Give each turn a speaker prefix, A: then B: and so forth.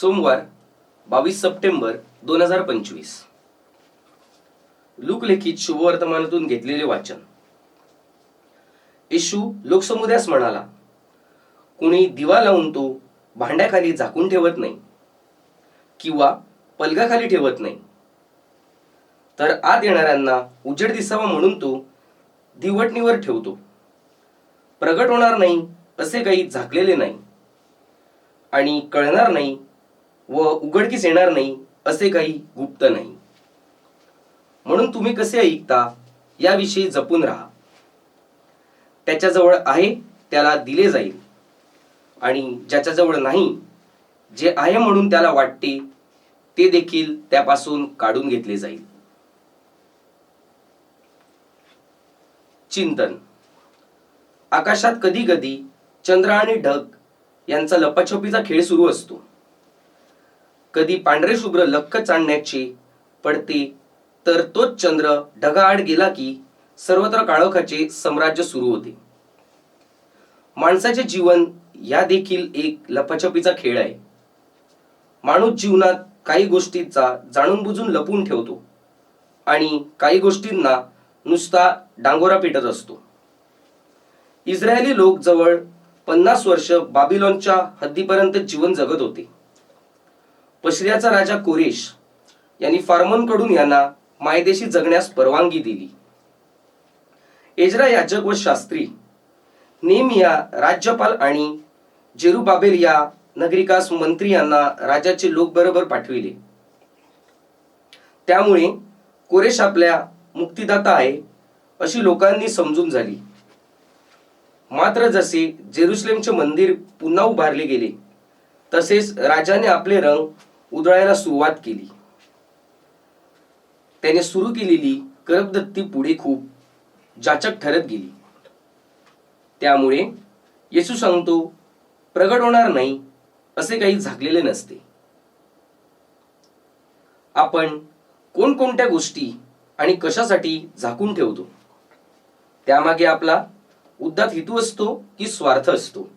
A: सोमवार बावीस सप्टेंबर दोन हजार पंचवीस. लोकलेखित शुभवर्तमानातून घेतलेले वाचन. येशू लोकसमुदायास म्हणाला कुणी दिवा लावून तो भांड्याखाली झाकून ठेवत नाही किंवा पलगाखाली ठेवत नाही. तर आत येणाऱ्यांना उजेड दिसावा म्हणून तो दिवटणीवर ठेवतो. प्रगट होणार नाही असे काही झाकलेले नाही आणि कळणार नाही व उघडकीस येणार नाही असे काही गुप्त नाही. म्हणून तुम्ही कसे ऐकता? याविषयी जपून राहा. त्याच्याजवळ आहे त्याला दिले जाईल. आणि ज्याच्याजवळ नाही जे आहे म्हणून त्याला वाटते ते देखील त्यापासून काढून घेतले जाईल. चिंतन. आकाशात कधी कधी चंद्र आणि ढग यांचा लपाछपीचा खेळ सुरू असतो. कधी पांढरे शुभ्र लक्क चांडण्याची पडते तर तोच चंद्र ढगाआड गेला की सर्वत्र काळोखाचे साम्राज्य सुरू होते. माणसाचे जीवन या देखील एक लपाछपीचा खेळ आहे. माणूस जीवनात काही गोष्टींचा जाणून बुजून लपून ठेवतो आणि काही गोष्टींना नुसता डांगोरा पेटत असतो. इस्रायली लोक जवळ पन्नास वर्ष बाबिलॉनच्या हद्दीपर्यंत जीवन जगत होते. पश्रियाचा राजा कोरेश यांनी फार्मोनकडून यांना मायदेशी जगण्यास परवानगी दिली. एजरा याजक व शास्त्री नेमिया राज्यपाल आणि जेरुबाबेल या नगरिकास मंत्री यांना राजाचे लोक बरोबर पाठविले. त्यामुळे कोरेश आपल्या मुक्तिदाता आहे अशी लोकांनी समजून झाली. मात्र जसे जेरुसलेमचे मंदिर पुन्हा उभारले गेले तसेच राजाने आपले रंग उधळायला सुरुवात केली. त्याने सुरू केलेली करबदत्ती पुढे खूप जाचक ठरत गेली. त्यामुळे येशू सांगतो प्रगट होणार नाही असे काही झाकलेले नसते. आपण कोणकोणत्या गोष्टी आणि कशासाठी झाकून ठेवतो? त्यामागे आपला उद्दात हेतू असतो की स्वार्थ असतो?